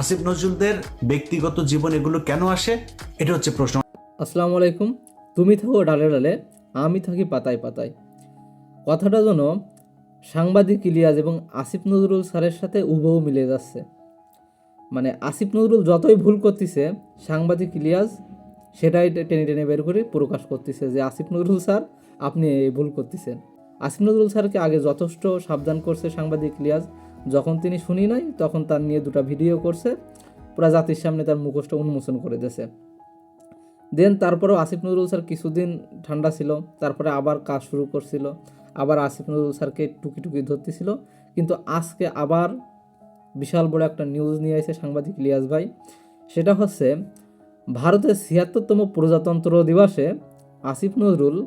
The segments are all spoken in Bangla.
আসিফ নজরুলদের ব্যক্তিগত জীবন এগুলো কেন আসে? এটা হচ্ছে প্রশ্ন। আসসালামু আলাইকুম। তুমি থাকো ডালে ডালে, আমি থাকি পাতায় পাতায়। কথাটা যেন সাংবাদিক ইলিয়াস এবং আসিফ নজরুল স্যারের সাথে উবহু মিলে যাচ্ছে। মানে আসিফ নজরুল যতই ভুল করতেছে, সাংবাদিক ইলিয়াস সেটাই টেনে টেনে বের করে প্রকাশ করতেছে যে আসিফ নজরুল স্যার, আপনি ভুল করতেছেন। আসিফ নজরুল স্যারকে আগে যথেষ্ট সাবধান করছে সাংবাদিক ইলিয়াস। যখন তিনি শুনি নাই, তখন তার নিয়ে দুটো ভিডিও করছে। পুরা জাতির সামনে তার মুখোশটা উন্মোচন করে দিয়েছে। দেন তারপরেও আসিফ নজরুল স্যার কিছুদিন ঠান্ডা ছিল, তারপরে আবার কাজ শুরু করছিল, আবার আসিফ নজরুল স্যারকে টুকি টুকি ধরতেছিল। কিন্তু আজকে আবার বিশাল বড় একটা নিউজ নিয়ে এসে সাংবাদিক ইলিয়াস ভাই। সেটা হচ্ছে, ভারতের ছিয়াত্তরতম প্রজাতন্ত্র দিবসে আসিফ নজরুল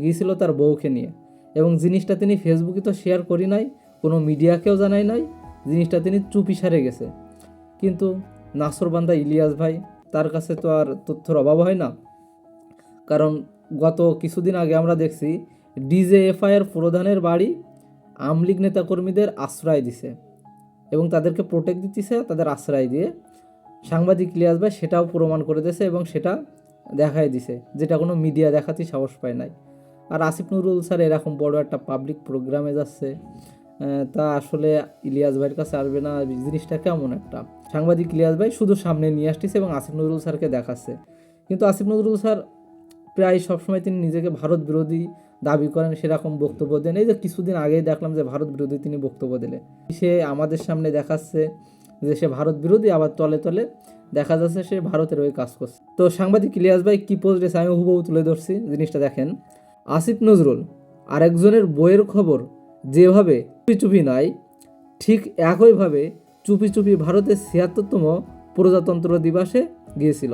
গিয়েছিল তার বউকে নিয়ে। এবং জিনিসটা তিনি ফেসবুকে তো শেয়ার করি নাই কোনো মিডিয়াকেও জানাই নাই, জিনিসটা তিনি চুপি সারে গেছে। কিন্তু নাসরবান্দা ইলিয়াস ভাই, তার কাছে তো আর তথ্যের অভাব হয় না। কারণ গত কিছুদিন আগে আমরা দেখছি ডিজেএফআইয়ের প্রধানের বাড়ি আমলিগ নেতাকর্মীদের আশ্রয় দিছে এবং তাদেরকে প্রোটেক্ট দিতেছে, তাদের আশ্রয় দিয়ে সাংবাদিক ইলিয়াস ভাই সেটাও প্রমাণ করে দিয়েছে এবং সেটা দেখাই দিছে, যেটা কোনো মিডিয়া দেখাতেই সাহস পায় নাই। আর আসিফ নুরুল স্যার এরকম বড় একটা পাবলিক প্রোগ্রামে যাচ্ছে তা আসলে ইলিয়াস ভাইয়ের কাছে আসবে না। জিনিসটা কেমন একটা? সাংবাদিক ইলিয়াস ভাই শুধু সামনে নিয়ে আসতেছে এবং আসিফ নজরুল স্যারকে দেখাচ্ছে। কিন্তু আসিফ নজরুল স্যার প্রায় সবসময় তিনি নিজেকে ভারত বিরোধী দাবি করেন, সেরকম বক্তব্য দেন। এই যে কিছুদিন আগেই দেখলাম যে ভারত বিরোধী তিনি বক্তব্য দিলেন সে আমাদের সামনে দেখাচ্ছে যে সে ভারত বিরোধী, আবার তলে তলে দেখা যাচ্ছে সে ভারতের ওই কাজ করছে। তো সাংবাদিক ইলিয়াস ভাই কি পোস্ট দিয়েছে? আমি হুবহু তুলে ধরছি। জিনিসটা দেখেন। আসিফ নজরুল, আরেকজনের বইয়ের খবর যেভাবে চুপি চুপি নয় ঠিক একইভাবে চুপি চুপি ভারতের ছিয়াত্তরতম প্রজাতন্ত্র দিবসে গিয়েছিল।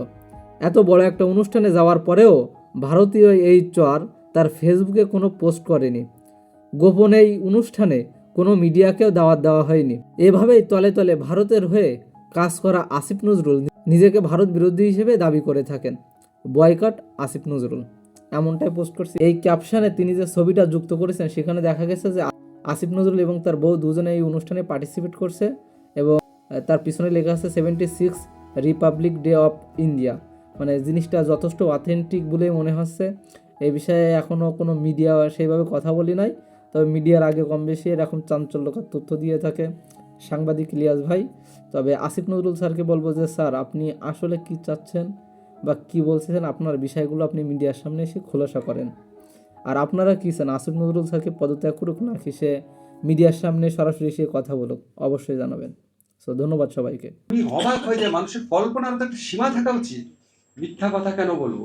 এত বড় একটা অনুষ্ঠানে যাওয়ার পরেও ভারতীয় এই চর তার ফেসবুকে কোনো পোস্ট করেনি। গোপন এই অনুষ্ঠানে কোনো মিডিয়াকেও দাওয়াত দেওয়া হয়নি। এভাবেই তলে তলে ভারতের হয়ে কাজ করা আসিফ নজরুল নিজেকে ভারত বিরোধী হিসেবে দাবি করে থাকেন। বয়কট আসিফ নজরুল। এমনটাই পোস্ট করছে। এই ক্যাপশনে তিনি যে ছবিটা যুক্ত করেছেন, সেখানে দেখা গেছে যে আসিফ নজরুল এবং তার বউ দুজনে এই অনুষ্ঠানে পার্টিসিপেট করছে এবং তার পিছনে লেখা আছে seventy six republic day of India মানে জিনিসটা যথেষ্ট অথেন্টিক বলেই মনে হচ্ছে। এই বিষয়ে এখনও কোনো মিডিয়া সেইভাবে কথা বলি নাই। তবে মিডিয়ার আগে কম বেশি এরকম চাঞ্চল্যকর তথ্য দিয়ে থাকে সাংবাদিক ইলিয়াস ভাই। তবে আসিফ নজরুল স্যারকে বলব যে, স্যার, আপনি আসলে কি চাচ্ছেন? বা কি বলছেন আপনার বিষয়গুলো আপনি মিডিয়ার সামনে এসে খোলাসা করেন। আর আপনারা কী চান, আসিফ নজরুল স্যারকে পদত্যাগ করুক নাকি সে মিডিয়ার সামনে সরাসরি এসে কথা বলুক, অবশ্যই জানাবেন। সো ধন্যবাদ সবাইকে। অবাক হয়ে যায় মানুষের কল্পনার তো একটা সীমা থাকা উচিত। মিথ্যা কথা কেন বলব?